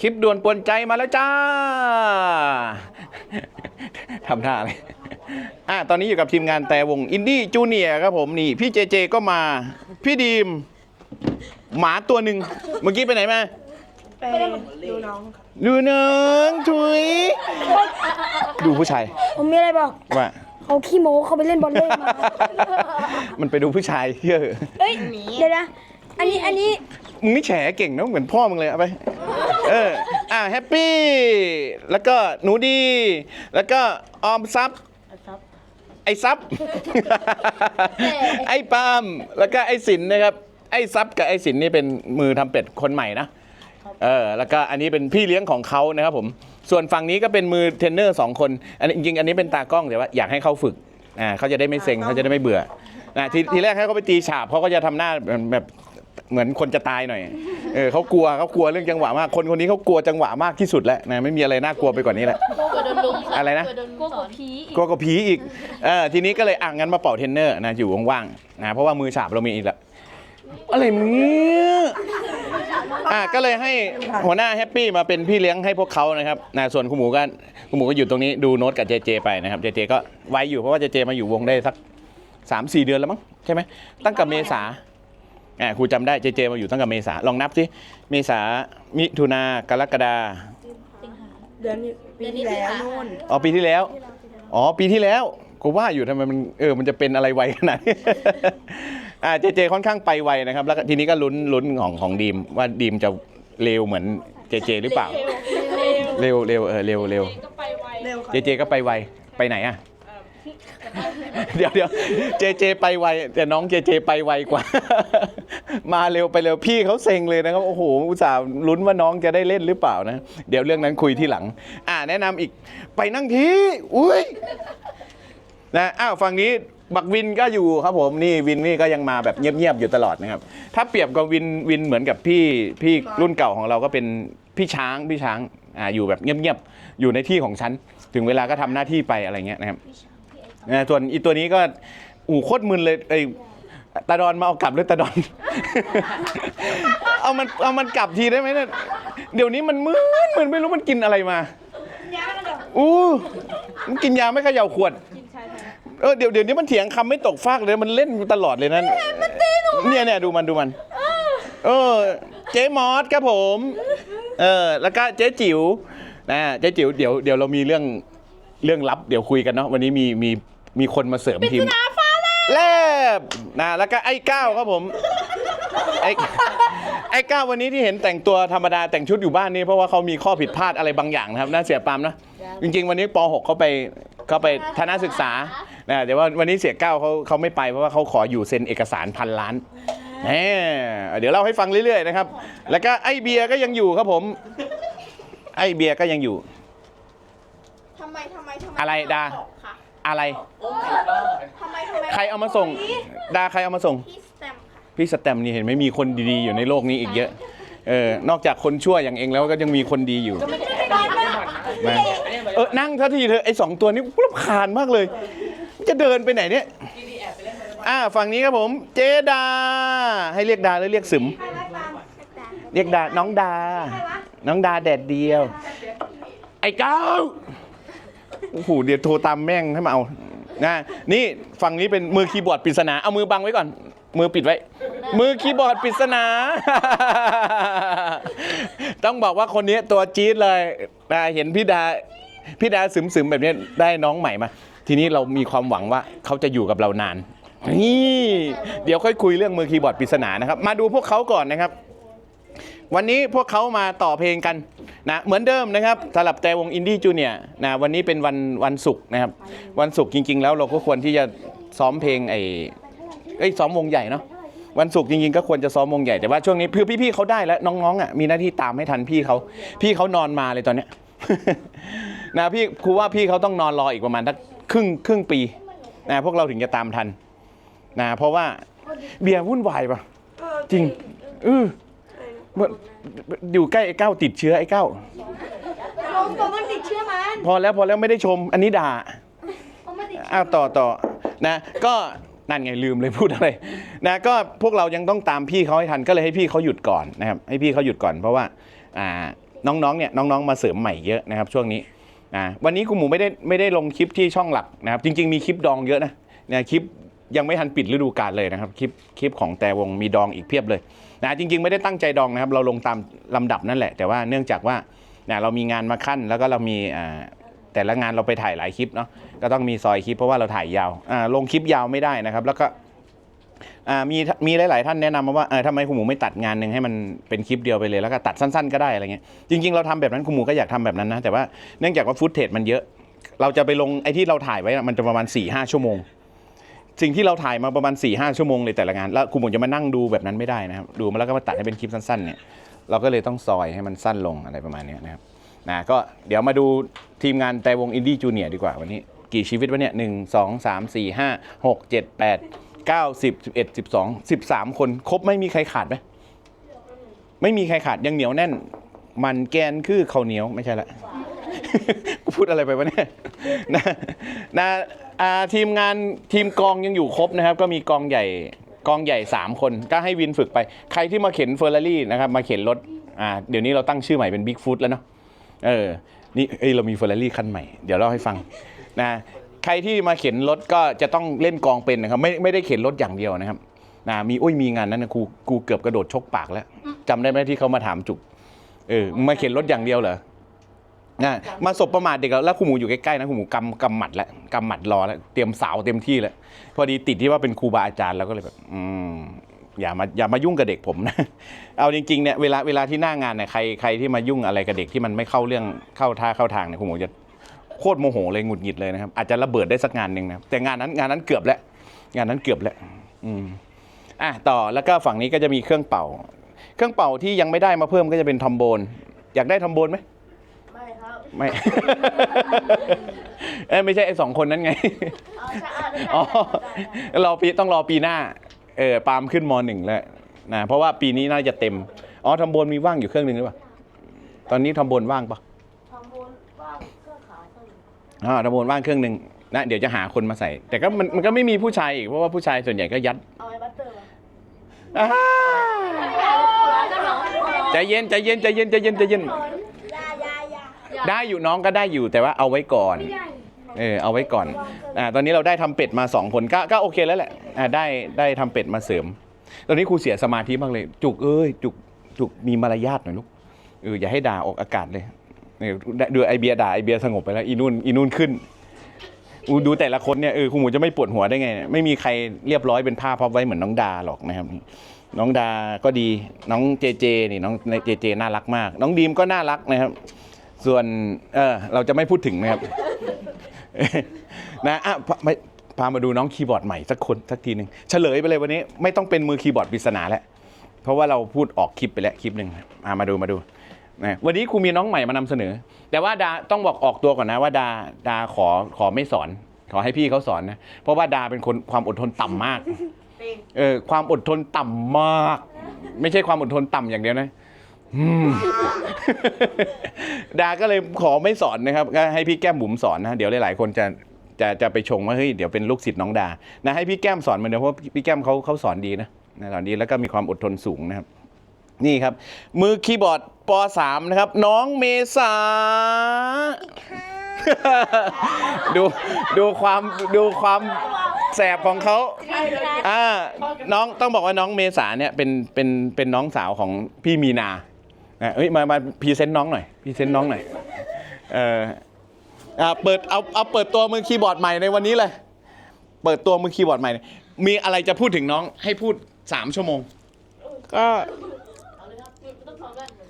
คลิปด่วนปวนใจมาแล้วจ้า ทำท่าอะไรอะตอนนี้อยู่กับทีมงานแต่วงอินดี้จูเนียครับผมนี่ พี่เจเจก็มา พี่ดีม หมาตัวหนึ่งเมื่อกี้ไปไหนมาไปดูน้องครับดูน้องถุย ดูผู้ชาย ผมมีอะไรบอก ว่า เขาขี้โม้เขาไปเล่นบอลเล่มา มันไปดูผู้ชายเยอะเอ้ย เดี๋ยวนะ อันนี้ อันนี้ มึงนี่แฉเก่งนะเหมือนพ่อมึงเลยเอาไป เออ อะแฮปปี้ แล้วก็หนูดี แล้วก็ออมซับ ไอ้ซับ ไอ้ปาล์มแล้วก็ไอ้สินนะครับ ไอ้ซับกับไอ้สินนี่เป็นมือทำเป็ดคนใหม่นะ เออ แล้วก็อันนี้เป็นพี่เลี้ยงของเขานะครับผม ส่วนฝั่งนี้ก็เป็นมือเทรนเนอร์สองคน อันนี้จริงๆอันนี้เป็นตากล้องแต่ว่าอยากให้เขาฝึก อ่าเขาจะได้ไม่เซ็งเขาจะได้ไม่เบื่อนะทีทีแรกให้เขาไปตีฉาบเขาก็จะทำหน้าแบบ เหมือนคนจะตายหน่อย เออเขากลัวเขากลัวเรื่องจังหวะมาก คนคนนี้เขากลัวจังหวะมากที่สุดแล้วนะไม่มีอะไรน่ากลัวไปกว่านี้แล้ว กลัวโดนลุมค่ะอะไรนะ กลัวโดนกลัวสกัอบนผีอีกกลัวกับผีอีก เออทีนี้ก็เลยอะงั้นมาเป่าเทรนเนอร์นะอยู่ว่างๆนะเพราะว่ามือฉาบเรามีอีกแล้วอะไรมึงเนี่ยอะก็เลยให้หัวหน้าแฮปปี้มาเป็นพี่เลี้ยงให้พวกเขานะครับนะส่วนคุณหมูก็คุณหมูก็อยู่ตรงนี้ดูโน้ตกับเจเจไปนะครับเจเจก็ไว้อยู่เพราะว่าเจเจมาอยู่วงได้สักสามสี่เดือนแล้วมั้งใช่ไหมตั้งแต่เมษา อ่าครูจำได้เจเจมาอยู่ตั้งแต่เมษาลองนับสิเมษามิถุนากรกฎาเดือนนี้ปีที่แล้วนู่นอ๋อปีที่แล้ว อ๋อปีที่แล้วกูว่าอยู่ทำไมมันเออมันจะเป็นอะไรไวขนาดนี้ อ่าเจเจค่อนข้างไปไวนะครับ แล้วก็ทีนี้ก็ลุ้นลุ้นของของดีมว่าดีมจะเร็วเหมือนเจเจหรือเปล่า เร็วเร็วเออเร็วเร็วเร็วครับเจเจก็ไปไวไปไหนอะ เเดี๋ยวเดี๋ยวเจเจไปไวแต่น้องเจเจไปไวกว่า มาเร็วไปเร็วพี่เขาเซ็งเลยนะครับโอ้โหอุตส่าห์ลุ้นว่าน้องจะได้เล่นหรือเปล่านะ เดี๋ยวเรื่องนั้นคุยที่หลัง อ่าแนะนำอีกไปนั่งทีอุ้ยนะอ้าวฝั่งนี้บักวินก็อยู่ครับผมนี่วินนี่ก็ยังมาแบบเงียบๆอยู่ตลอดนะครับ ถ้าเปรียบกับวินวินเหมือนกับพี่พี่รุ่นเก่าของเราก็เป็นพี่ช้างพี่ช้างอ่าอยู่แบบเงียบๆอยู่ในที่ของฉัน ถึงเวลาก็ทำหน้าที่ไปอะไรเงี้ยนะครับ นะส่วนอีตัวนี้ก็อู่โคตรมึนเลยไอ้ตาดอนมาเอากลับเลยตาดอน เอามันเอามันกลับทีได้ไหมเนี่ยเดี๋ยวนี้มันมึนมึนไม่รู้มันกินอะไรมาอู้มันกินยาไม่เขย่าขวดเออเดี๋ยวเดี๋ยวนี้มันเถียงคำไม่ตกฟากเลยมันเล่นตลอดเลยนั่นเนี่ยเนี่ยดูมันดูมัน เออ เจ๊มอสครับผม เออ แล้วก็เจ๊จิ๋วนะเจ๊จิ๋วเดี๋ยวเดี๋ยวเรามีเรื่องเรื่องลับเดี๋ยวคุยกันเนาะวันนี้มีมี มีคนมาเสริมทีมแลบนะแล้วก็ไอ้ก้าวครับผม ไอ้ไอ้ก้าววันนี้ที่เห็นแต่งตัวธรรมดาแต่งชุดอยู่บ้านนี่เพราะว่าเขามีข้อผิดพลาดอะไรบางอย่างนะครับน่าเสียปามนะจริง ๆ วันนี้ป .6 เขาไปเขาไปทนศึกษานะแต่ว่าวันนี้เสียก้าวเขาเขาไม่ไปเพราะว่าเขาขออยู่เซ็นเอกสารพันล้านแหมเดี๋ยวเล่าให้ฟังเรื่อยๆนะครับ แล้วก็ไอ้เบียร์ก็ยังอยู่ครับผม ไอ้เบียร์ก็ยังอยู่ทำไมทำไมทำไมอะไรดาตกคะ อะไร ทำไมทำไมใครเอามาส่ง ดาใครเอามาส่ง พี่สแตมป์ค่ะ พี่สแตมป์นี่เห็นไหมมีคนดีๆอยู่ในโลกนี้อีกเยอะ เออ นอกจากคนชั่วอย่างเองแล้วก็ยังมีคนดีอยู่นะเออ นั่งทันทีเธอะไอสองตัวนี้รำคาญมากเลย จะเดินไปไหนเนี่ยอ่าฝั่งนี้ครับผม เจดา ให้เรียกดาหรือเรียกสึมเรียกดา น้องดา น้องดาแดดเดียว ไอ้เก้า โอ้โหเดี๋ยวโทรตามแม่งให้มาเอานะนี่ฝั่งนี้เป็นมือคีย์บอร์ดปริศนาเอามือบังไว้ก่อน มือปิดไว้ มือคีย์บอร์ดปริศนา ต้องบอกว่าคนนี้ตัวจี๊ดเลยนะเห็นพี่ดาพี่ดาซึมๆแบบนี้ได้น้องใหม่มา ทีนี้เรามีความหวังว่าเขาจะอยู่กับเรานาน นี่ เดี๋ยวค่อยคุยเรื่องมือคีย์บอร์ดปริศนานะครับ มาดูพวกเขาก่อนนะครับ วันนี้พวกเขามาต่อเพลงกัน นะเหมือนเดิมนะครับสลับแต่วงอินดี้จูเนียนะวันนี้เป็นวันวันศุกร์นะครับ วันศุกร์จริง ๆ แล้วเราก็ควรที่จะซ้อมเพลงไอ้เอ้ยซ้อมวงใหญ่เนาะวันศุกร์จริงๆก็ควรจะซ้อมวงใหญ่แต่ว่าช่วงนี้คือพี่ๆเขาได้แล้วน้องๆอะมีหน้าที่ตามให้ทันพี่เขาพี่เขานอนมาเลยตอนเนี้ยนะพี่ครูว่าพี่เขาต้องนอนรออีกประมาณสักครึ่งครึ่งปีนะพวกเราถึงจะตามทันนะเพราะว่าเบียร์วุ่นวายปะจริงเออ ออยู่ใกล้ไอ้เก้าติดเชื้อไอ้เก้าผมผมมันติดเชื้อมันพอแล้วพอแล้วไม่ได้ชม อันนี้ด่าผมมันติดอ้าวต่อต่อนะ ก็นั่นไงลืมเลยพูดอะไรนะก็พวกเรายังต้องตามพี่เขาให้ทันก็เลยให้พี่เขาหยุดก่อนนะครับให้พี่เขาหยุดก่อนเพราะว่าอ่าน้องๆเนี่ยน้องๆมาเสริมใหม่เยอะนะครับ ช่วงนี้อ่าวันนี้ครูหมูไม่ได้ไม่ได้ลงคลิปที่ช่องหลักนะครับ จริง ๆมีคลิปดองเยอะนะเนี่ยคลิปยังไม่ทันปิดฤดูกาลเลยนะครับคลิปคลิปของแต่วงมีดองอีกเพียบเลย นะจริงๆ ไม่ได้ตั้งใจดองนะครับ เราลงตามลำดับนั่นแหละ แต่ว่าเนื่องจากว่าเนี่ยเรามีงานมาขั้นแล้วก็เรามีแต่ละงานเราไปถ่ายหลายคลิปเนาะก็ต้องมีซอยคลิปเพราะว่าเราถ่ายยาวลงคลิปยาวไม่ได้นะครับ แล้วก็มีมีหลาย ๆ ท่านแนะนำมาว่าเออทำไมคุณหมูไม่ตัดงานหนึ่งให้มันเป็นคลิปเดียวไปเลยแล้วก็ตัดสั้น ๆ ก็ได้อะไรเงี้ยจริง ๆ เราทำแบบนั้นคุณหมูก็อยากทำแบบนั้นนะแต่ว่าเนื่องจากว่าฟุตเทจมันเยอะ เราจะไปลงไอ้ที่เราถ่ายไว้มันจะประมาณ4ี่ห้าชั่วโมง สิ่งที่เราถ่ายมาประมาณ4ี่ห้าชั่วโมงเลยแต่ละงาน แล้วคุณหมูจะมานั่งดูแบบนั้นไม่ได้นะครับ ดูมาแล้วก็มาตัดให้เป็นคลิปสั้นๆเนี่ยเราก็เลยต้องซอยให้มันสั้นลงอะไรประมาณนี้นะครับนะก็เดี๋ยวมาดูทีมงานแต่วงอินดี้จูเนียร์ดีกว่าวันนี้ กี่ชีวิตวะเนี่ยหนึ่งสองสามสี่ห้าหกเจ็ดแปดเก้าสิบสิบเอ็ดสิบสองสิบสามคนครบไม่มีใครขาดไหมไม่มีใครขาดยังเหนียวแน่น มันแกนคือข้าวเหนียวไม่ใช่ละ กูพูดอะไรไปวะเนี่ยนะนะ อ่าทีมงานทีมกองยังอยู่ครบนะครับ ก็มีกองใหญ่กองใหญ่ 3 คนก็ให้วินฝึกไป ใครที่มาเข็นเฟอร์รารี่นะครับมาเข็นรถอ่าเดี๋ยวนี้เราตั้งชื่อใหม่เป็นบิ๊กฟุตแล้วเนาะเออนี่เอ้ยเรามีเฟอร์รารี่คันใหม่เดี๋ยวเล่าให้ฟังนะใครที่มาเข็นรถก็จะต้องเล่นกองเป็นนะครับไม่ไม่ได้เข็นรถอย่างเดียวนะครับนะมีอุ้ยมีงานนั้นนะครูกูเกือบกระโดดชกปากแล้วจำได้ไหมที่เขามาถามจุกเออมึงมาเข็นรถอย่างเดียวเหรอ นะมาสบประมาทเด็กแล้วแล้วครูหมูอยู่ใกล้ๆนะครูหมูกำกำหมัดแล้วกำหมัดรอแล้วเตรียมสาวเต็มที่แล้วพอดีติดที่ว่าเป็นครูบาอาจารย์แล้วก็เลยแบบอืมอย่ามาอย่ามายุ่งกับเด็กผมนะ เอาจริงๆเนี่ยเวลาเวลาที่หน้างานเนี่ยใครใครที่มายุ่งอะไรกับเด็กที่มันไม่เข้าเรื่องเข้าท่าเข้าทางเนี่ยครูหมูจะโคตรโมโหเลยหงุดหงิดเลยนะครับอาจจะระเบิดได้สักงานหนึ่งนะแต่งานนั้นงานนั้นเกือบแล้ว งานนั้นเกือบแล้วอืมอะต่อแล้วก็ฝั่งนี้ก็จะมีเครื่องเป่า เครื่องเป่าที่ยังไม่ได้มาเพิ่มก็จะเป็นทอมโบน อยากได้ทอมโบนไหม ไม่ครับไม่ เอ้ยไม่ใช่ไอ้สองคนนั้นไง เอาใช่อะไม่ใช่อ๋อได้รอปีต้องรอปีหน้า เออปาล์มขึ้นมหนึ่งแล้วนะเพราะว่าปีนี้น่าจะเต็ม อ๋อทำบนมีว่างอยู่เครื่องหนึ่งหรือเปล่า ตอนนี้ทำบนว่างปะทำบุญว่างเครื่องขายเครื่องอ่าทำบนว่างเครื่องหนึ่งนะเดี๋ยวจะหาคนมาใส่ แต่ก็มันมันก็ไม่มีผู้ชายอีกเพราะว่าผู้ชายส่วนใหญ่ก็ยัดเอาไอ้บัตเตอร์มาอ่าใจเย็นใจเย็นใจเย็นใจเย็นใจเย็นยายายา ได้อยู่น้องก็ได้อยู่แต่ว่าเอาไว้ก่อน เออเอาไว้ก่อนอ่าตอนนี้เราได้ทำเป็ดมาสองคนก็ก็โอเคแล้วแหละอ่าได้ได้ทำเป็ดมาเสริม ตอนนี้ครูเสียสมาธิมากเลย จุกเอ้ยจุกจุกมีมารยาทหน่อยลูกเอออย่าให้ด่าออกอากาศเลยเออดูไอเบียร์ด่าไอเบียร์สงบไปแล้วอีนุ่นอีนุ่นขึ้นอูดูแต่ละคนเนี่ยเออครูหมูจะไม่ปวดหัวได้ไงเนี่ยไม่มีใครเรียบร้อยเป็นผ้าพับไว้เหมือนน้องดาหรอกนะครับ น้องดาก็ดีน้องเจเจนี่น้องเจเจน่ารักมาก น้องดีมก็น่ารักนะครับ ส่วนเออเราจะไม่พูดถึงนะครับ นะอะพาไม่พามาดูน้องคีย์บอร์ดใหม่สักคนสักทีหนึ่งเฉลยไปเลยวันนี้ ไม่ต้องเป็นมือคีย์บอร์ดปริศนาแล้วเพราะว่าเราพูดออกคลิปไปแล้วคลิปหนึ่งอะมาดูมาดูนะวันนี้ครูมีน้องใหม่มานำเสนอ แต่ว่าดาต้องบอกออกตัวก่อนนะว่าดาดาขอขอไม่สอน ขอให้พี่เขาสอนนะเพราะว่าดาเป็นคนความอดทนต่ำมากเต็งเออความอดทนต่ำมาก ไม่ใช่ความอดทนต่ำอย่างเดียวนะอืม ดาก็เลยขอไม่สอนนะครับ ก็ให้พี่แก้มบุ๋มสอนนะ เดี๋ยวหลาย ๆ คนจะจะจะไปชงว่าเฮ้ยเดี๋ยวเป็นลูกศิษย์น้องดา นะให้พี่แก้มสอนเหมือนเดิมเพราะพี่แก้มเขาเขาสอนดีนะนะสอนดีแล้วก็มีความอดทนสูงนะครับ นี่ครับ มือคีย์บอร์ดป .3 นะครับ น้องเมษา ดูดูความดูความแสบของเขาอ่าน้องต้องบอกว่าน้องเมษาเนี่ยเป็นเป็นเป็นน้องสาวของพี่มีนา อะเอ้ยมามาพรีเซนต์น้องหน่อยพรีเซนต์น้องหน่อยเอออ่าเปิดเอาเอาเปิดตัวมือคีย์บอร์ดใหม่ในวันนี้เลย เปิดตัวมือคีย์บอร์ดใหม่ มีอะไรจะพูดถึงน้องให้พูดสามชั่วโมง ก็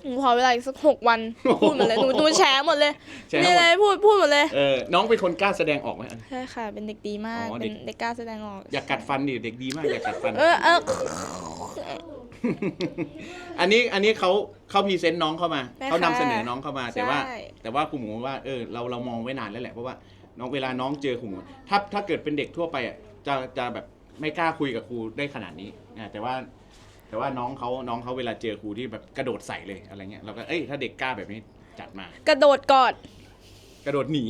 หนูขอเวลาอีกสักหกวันพูดหมดเลยหนูหนูแชร์หมดเลยแชร์หมด มีอะไรพูดพูดหมดเลยเออน้องเป็นคนกล้าแสดงออกไหมใช่ค่ะ เป็นเด็กดีมากอ๋อเด็เป็ก นเด็กกล้าแสดงออก อย่ากัดฟันดิเด็กดีมากอย่ากัดฟัน เออเออ อันนี้อันนี้เขาเขาพรีเซนต์น้องเข้ามาได้ค่ะเขานำเสนอน้องเข้ามา แต่ว่า ใช่ แต่ว่าครูหมูว่าเออเราเรามองไว้นานแล้วแหละเพราะว่าน้องเวลาน้องเจอครูหมูถ้าถ้าเกิดเป็นเด็กทั่วไปอะจะจะแบบไม่กล้าคุยกับครูได้ขนาดนี้นะแต่ว่า แต่ว่าน้องเขาน้องเขาเวลาเจอครูที่แบบกระโดดใส่เลยอะไรเงี้ยเราก็เอ้ยถ้าเด็กกล้าแบบนี้จัดมา กระโดดกอด กระโดดหนี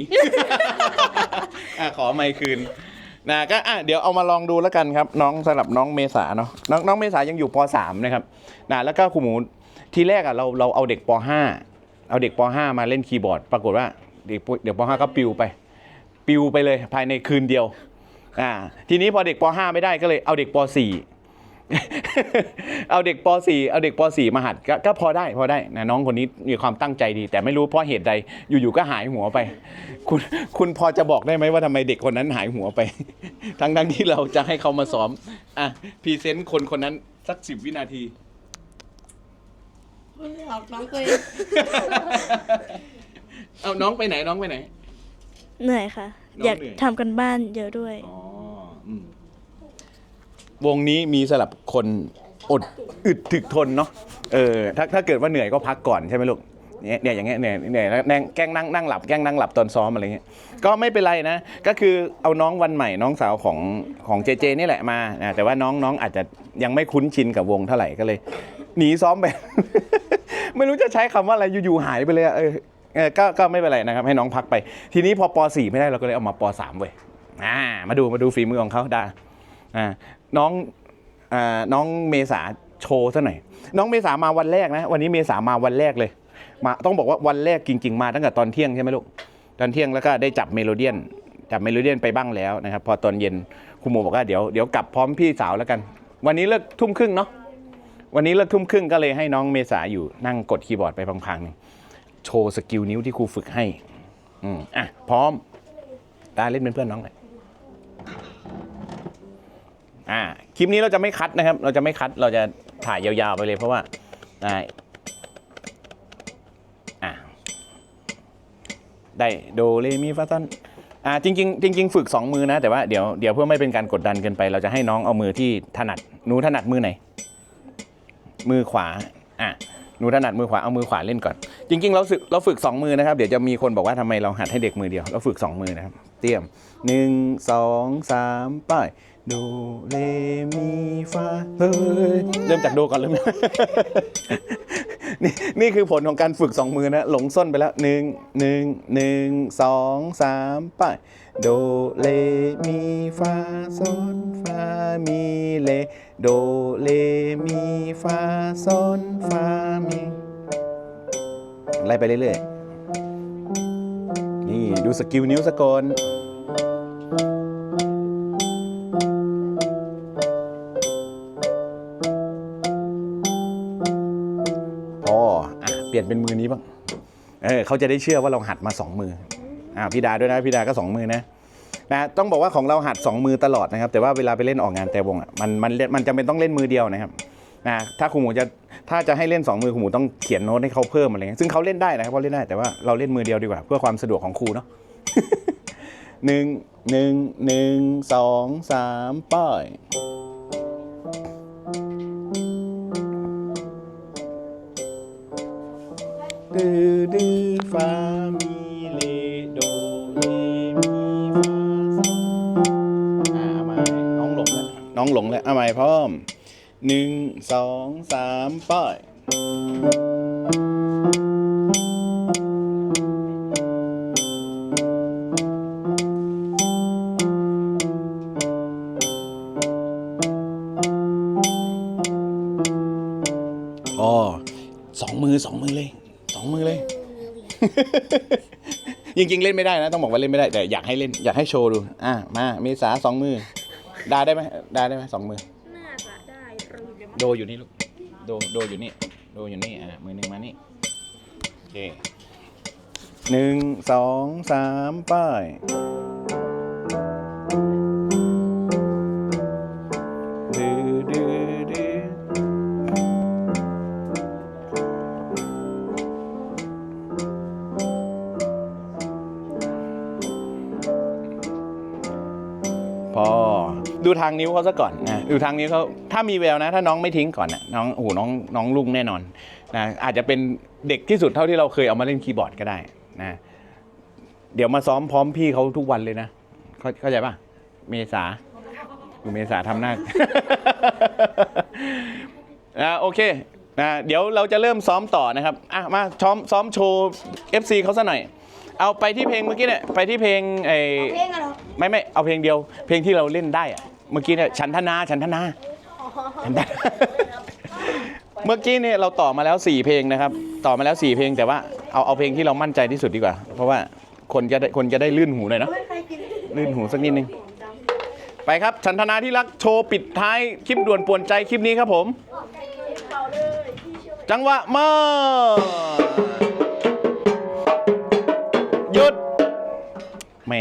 อะขอไมค์คืน นะก็อะเดี๋ยวเอามาลองดูแล้วกันครับ น้องสำหรับน้องเมษาเนาะน้องน้องเมษายังอยู่ป .3 นะครับนะแล้วก็ครูหมูทีแรกอะเราเราเอาเด็กป .5 เอาเด็กป .5 มาเล่นคีย์บอร์ด ปรากฏว่าเด็กเด็กป .5 ก็ปิวไป ปิวไปเลยภายในคืนเดียวอ่าทีนี้พอเด็กป .5 ไม่ได้ก็เลยเอาเด็กป .4 เอาเด็กป .4 เอาเด็กป .4 มาหัดกก็พอได้พอได้นะน้องคนนี้มีความตั้งใจดี แต่ไม่รู้เพราะเหตุใดอยู่ๆก็หายหัวไป คุณคุณพอจะบอกได้ไหมว่าทำไมเด็กคนนั้นหายหัวไป ทั้งทั้งๆที่เราจะให้เขามาซ้อมอะพรีเซนต์คนคนนั้นสักสิบวินาที หลอกน้องตัวเองเอาน้องไปไหนน้องไปไหน เหนื่อยค่ะ น้องอยากเหนื่อย ทำกันบ้านเยอะด้วย อ๋ออืม วงนี้มีสลับคนอดอึดถึกทนเนาะเออถ้าถ้าเกิดว่าเหนื่อยก็พักก่อนใช่ไหมลูกเนี่ยเนี่ยอย่างเงี้ยเนื่ยเนื่ยแล้วนั่งแกล้งนั่งนั่งหลับแกล้งนั่งหลับตอนซ้อมอะไรเงี้ยก็ไม่เป็นไรนะ ก็คือเอาน้องวันใหม่น้องสาวของของเจเจนี่แหละมานะแต่ว่าน้องน้องอาจจะยังไม่คุ้นชินกับวงเท่าไหร่ก็เลย หนีซ้อมไป ไม่รู้จะใช้คำว่าอะไรอยู่ๆหายไปเลยเออเออก็ก็ไม่เป็นไรนะครับ ให้น้องพักไป ทีนี้พอป .4 ไม่ได้เราก็เลยเอามาป .3 เว้ยอ่ามาดูมาดูฝีมือของเขาได้อ่า น้องอน้องเมษาโชว์ซะหน่อย น้องเมษามาวันแรกนะ วันนี้เมษามาวันแรกเลย มาต้องบอกว่าวันแรกจริง ๆ มาตั้งแต่ตอนเที่ยงใช่ไหมลูก ตอนเที่ยงแล้วก็ได้จับเมโลเดียน จับเมโลเดียนไปบ้างแล้วนะครับ พอตอนเย็นครูโมบอกว่าเดี๋ยวเดี๋ยวกลับพร้อมพี่สาวแล้วกัน วันนี้เลิกทุ่มครึ่งเนาะ วันนี้เลิกทุ่มครึ่งก็เลยให้น้องเมษาอยู่นั่งกดคีย์บอร์ดไปพังๆหนึ่งโชว์สกิลนิ้วที่ครูฝึกให้ อืมอะพร้อม ตาเล่นเป็นเพื่อนน้องหน่อย อ่าคลิปนี้เราจะไม่คัดนะครับ เราจะไม่คัดเราจะถ่ายยาวๆไปเลยเพราะว่าอ่าอ่ได้โดเรมีฟาซอนอ่าจริงๆจริง ๆ ฝึก 2 มือนะ แต่ว่าเดี๋ยวเดี๋ยวเพื่อไม่เป็นการกดดันเกินไป เราจะให้น้องเอามือที่ถนัดหนูถนัดมือไหน มือขวาอะหนูถนัดมือขวาเอามือขวาเล่นก่อน จริง ๆ เราฝึกเราฝึก 2 มือนะครับ เดี๋ยวจะมีคนบอกว่าทำไมเราหัดให้เด็กมือเดียว เราฝึก 2 มือนะครับ เตรียมหนึ่งสองสามไป้าย โดเรมีฟาเฮ้ยเริ่มจากโดก่อนเริ่มนี่นี่คือผลของการฝึก2มือนะ หลงส้นไปแล้วหนึ่งหนึ่งหนึ่งสองสามไปโดเลมีฟาซอนฟามีเลโดเลมีฟาซอนฟามีไล่ไปเรื่อยๆนี่ดูสกิลนิ้วสกลพ เปลี่ยนเป็นมือนี้บ้างเออเขาจะได้เชื่อว่าเราหัดมาสองมืออ่าพี่ดาด้วยนะพี่ดาก็สองมือนะนะต้องบอกว่าของเราหัด2มือตลอดนะครับ แต่ว่าเวลาไปเล่นออกงานแต่วงอะมันมันมันจำเป็นต้องเล่นมือเดียวนะครับนะถ้าครูหมูจะถ้าจะให้เล่น 2 มือครูหมูต้องเขียนโน้ตให้เขาเพิ่มอะไรเงี้ยซึ่งเขาเล่นได้นะครับเขาเล่นได้แต่ว่าเราเล่นมือเดียวดีกว่า เพื่อความสะดวกของครูเนาะหนึ่งหนึ่งหนึ่งสองสามป้าย ดื้อดื้อฟามีเลโดเลมีฟาซอนอ่าเอามาน้องหลงแล้วน้องหลงแล้วเอาใหม่พร้อมหนึ่งสองสามป้ายอ๋อ จริงๆ เล่นไม่ได้นะต้องบอกว่าเล่นไม่ได้แต่อยากให้เล่นอยากให้โชว์ดู อะมาเมษาสองมือดาได้ไหมดาได้ไหมสองมือ น่าจะได้รูเดี๋ยวโดอยู่นี่ลูกโดโดอยู่นี่ โดอยู่นี่อะมือหนึ่งมานี่โอเคหนึ่งสองสามป้าย ดูทางนิ้วเขาซะก่อนนะดูทางนิ้วเขาถ้ามีแววนะ ถ้าน้องไม่ทิ้งก่อนนะน้องโอ้โหน้องน้องลุงแน่นอนนะอาจจะเป็นเด็กที่สุดเท่าที่เราเคยเอามาเล่นคีย์บอร์ดก็ได้นะเดี๋ยวมาซ้อมพร้อมพี่เขาทุกวันเลยนะเข้าเข้าใจป่ะเมษาดูเมษาทำหน้าอ่าโอเคนะเดี๋ยวเราจะเริ่มซ้อมต่อนะครับอะมาซ้อมซ้อมโชว์ FC เขาซะหน่อย เอาไปที่เพลงเมื่อกี้เนี่ยไปที่เพลงไอเพลงอะไรอไม่ไม่เอาเพลงเดียว เพลงที่เราเล่นได้อะ เมื่อกี้เนี่ยฉันทนาฉันทนาฉันทนาเมื่อกี้เนี่ยเราต่อมาแล้ว 4 เพลงนะครับ ต่อมาแล้ว 4 เพลงแต่ว่าเอาเอาเพลงที่เรามั่นใจที่สุดดีกว่า เพราะว่าคนจะได้คนจะได้ลื่นหูหน่อยเนาะลื่นหูสักนิดนึงไปครับชันธนาที่รักโชว์ปิดท้ายคลิปด่วนป่วนใจคลิปนี้ครับผม จังหวะมาหยุดแหม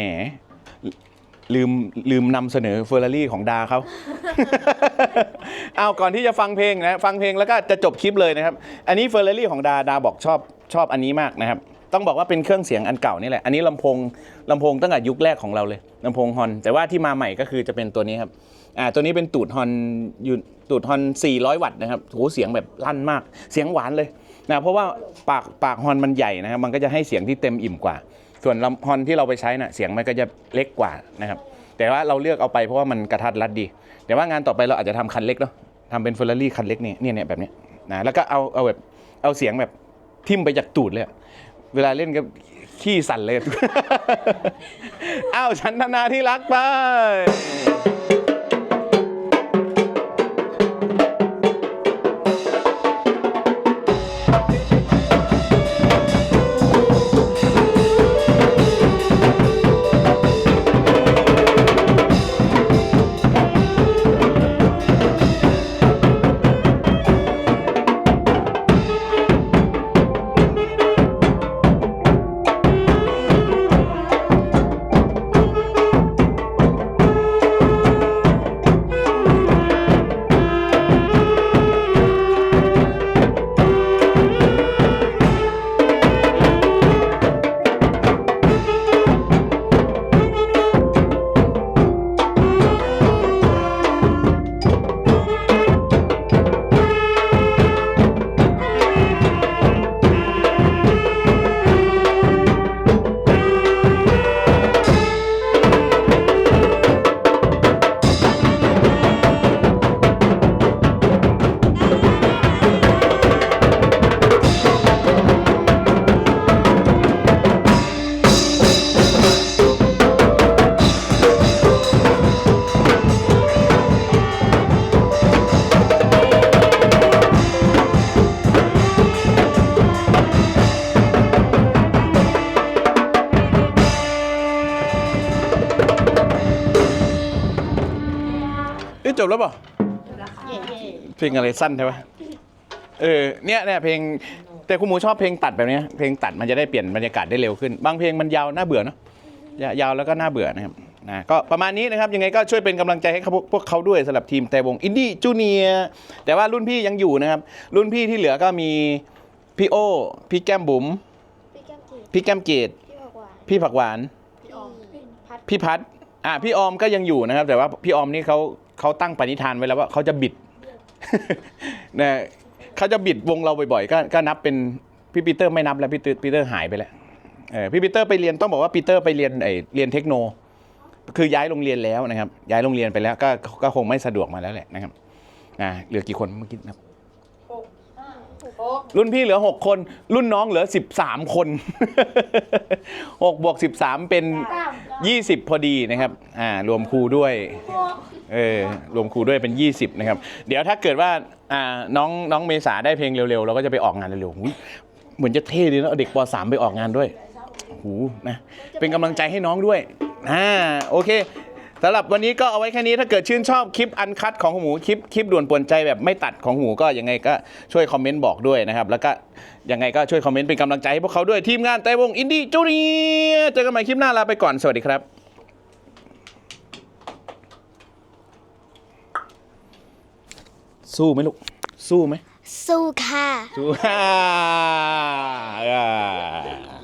ลืมลืมนำเสนอเฟอร์รารี่ของดาเขา เอาก่อนที่จะฟังเพลงนะ ฟังเพลงแล้วก็จะจบคลิปเลยนะครับ อันนี้เฟอร์รารี่ของดา ดาบอกชอบชอบอันนี้มากนะครับ ต้องบอกว่าเป็นเครื่องเสียงอันเก่านี่แหละ อันนี้ลำโพงลำโพงตั้งแต่ยุคแรกของเราเลยลำโพงฮอน แต่ว่าที่มาใหม่ก็คือจะเป็นตัวนี้ครับ อ่า ตัวนี้เป็นตูดฮอนอยู่ตูดฮอน 400 วัตต์นะครับโหเสียงแบบลั่นมาก เสียงหวานเลยนะ เพราะว่าปากปากฮอนมันใหญ่นะครับ มันก็จะให้เสียงที่เต็มอิ่มกว่า ส่วนลำฮอนที่เราไปใช้น่ะเสียงมันก็จะเล็กกว่านะครับแต่ว่าเราเลือกเอาไปเพราะว่ามันกระทัดรัดดี แต่ว่างานต่อไปเราอาจจะทำคันเล็กเนาะทำเป็นเฟอร์รารี่คันเล็กเนี่ยเนี่ยเนี่ยแบบนี้นะแล้วก็เอาเอาแบบเอาเสียงแบบทิ่มไปจากตูดเลยเวลาเล่นก็ขี้สั่นเลย อ้าวฉันธนาที่รักไป บแล้วเปล่าเพลงอะไรสั้นใช่ปะเออเนี่ยเนี่ยเพลงแต่คุณหมูชอบเพลงตัดแบบเนี้ยเพลงตัดมันจะได้เปลี่ยนบรรยากาศได้เร็วขึ้น บางเพลงมันยาวน่าเบื่อเนาะยาวแล้วก็น่าเบื่อนะครับนะก็ประมาณนี้นะครับยังไงก็ช่วยเป็นกำลังใจให้พวกเขาด้วยสำหรับทีมแต่วงอินดี้จูเนียแต่ว่ารุ่นพี่ยังอยู่นะครับ รุ่นพี่ที่เหลือก็มีพี่โอพี่แก้มบุ๋มพี่แก้มเกดพี่ผักหวานพี่อมพี่พัดอะพี่ออมก็ยังอยู่นะครับ แต่ว่าพี่ออมนี่เขา เขาตั้งปณิธานไว้แล้วว่าเขาจะบิดนะเขาจะบิดวงเราบ่อยๆก็ก็นับเป็นพี่ปีเตอร์ไม่นับแล้วพี่ปีเตอร์หายไปแล้วเออพี่ปีเตอร์ไปเรียนต้องบอกว่าปีเตอร์ไปเรียนไอเรียนเทคโน คือย้ายโรงเรียนแล้วนะครับ ย้ายโรงเรียนไปแล้วก็ก็คงไม่สะดวกมาแล้วแหละนะครับอ่าเหลือกี่คนเมื่อกี้นะครับ รุ่นพี่เหลือ 6 คน รุ่นน้องเหลือ 13 คน 6 บวก 13 เป็น 20 พอดีนะครับ อ่า รวมครูด้วย เออ รวมครูด้วยเป็น 20 นะครับ เดี๋ยวถ้าเกิดว่า อ่า น้อง น้องเมษาได้เพลงเร็วๆ เราก็จะไปออกงานเร็วๆอุ๊ยเหมือนจะเท่ดีนะเอาเด็กป .3 ไปออกงานด้วยโอ้โหนะ เป็นกำลังใจให้น้องด้วย อ่า โอเค สำหรับวันนี้ก็เอาไว้แค่นี้ถ้าเกิดชื่นชอบคลิปอันคัดของหมูคลิปคลิปด่วนป่วนใจแบบไม่ตัดของหมูก็ยังไงก็ช่วยคอมเมนต์บอกด้วยนะครับแล้วก็ยังไงก็ช่วยคอมเมนต์เป็นกำลังใจให้พวกเขาด้วยทีมงานแต่วงอินดี้จูเนียร์เจอกันใหม่คลิปหน้าลาไปก่อนสวัสดีครับสู้ไหมลูกสู้ไหมสู้ค่ะสู้ฮ่าอ่า